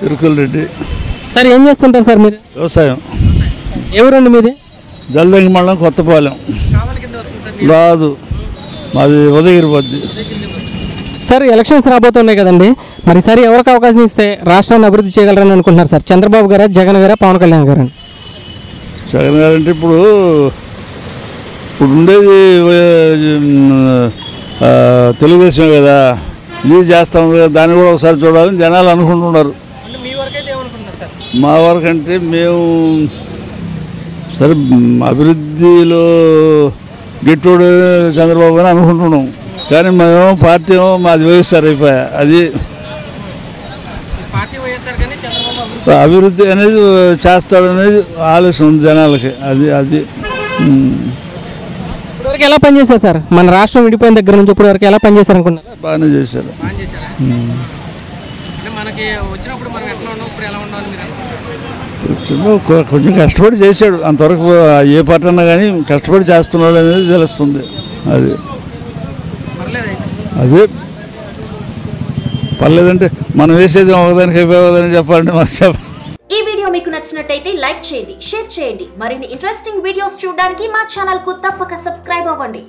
తిరుకుల Reddy. Sir ఏం చేస్తుంటారు sir మీరు? వ్యవసాయం. ఎవరండి మీది? జల్దంగి మండలం కొత్తపాలెం. రాదు. మాది ఉదయగిరి పొద్దు. సార్ ఎలక్షన్స్ రాబోతున్నాయి కదండి. మరి సరే ఎవరికి అవకాశం ఇస్తే రాష్ట్రాన్ని అభివృద్ధి చేయగలరని అనుకుంటున్నారు సార్? చంద్రబాబు గారా జగన్ గారా పవన్ కళ్యాణ్ గారా? జగన్ గారు అంటే ఇప్పుడు ఇప్పుడు ఉండేది ఆ, తెలుగుదేశమే కదా. ఇది చేస్తాం దాన్ని కూడా ఒకసారి చూడాలని జనాలు అనుకుంటున్నారు. మా వరకు అంటే మేము సరే అభివృద్ధిలో గిట్టుడు చంద్రబాబు అని అనుకుంటున్నాం. కానీ మేము పార్టీ మాది వైఎస్ఆర్ అయిపోయా. అది అభివృద్ధి. అనేది చేస్తాడనేది ఆలోచన ఉంది జనాలకి. అది అది ఇప్పటివరకు ఎలా పనిచేశారు సార్? మన రాష్ట్రం విడిపోయిన దగ్గర నుంచి ఇప్పటి వరకు ఎలా పనిచేశారు అనుకుంటున్నారు బాగానే చేశారు? మనకి వచ్చినప్పుడు మనం ఎట్లా ఉన్నాం ఇప్పుడు ఎలా ఉండాలి మీరు చిన్న కొ- కొంచెం కష్టపడి చేశాడు. అంతవరకు ఏ పార్టీ అన్నా కానీ కష్టపడి చేస్తున్నాడు అనేది తెలుస్తుంది. అది. అదే. పర్లేదంటే మనం వేసేది ఒకదానికి అయిపోదని చెప్పాలంటే మనకు చెప్ప ఈ వీడియో మీకు నచ్చినట్టయితే లైక్ చేయండి షేర్ చేయండి. మరిన్ని ఇంట్రెస్టింగ్ వీడియోస్ చూడడానికి మా ఛానల్కు తప్పక సబ్స్క్రైబ్ అవ్వండి.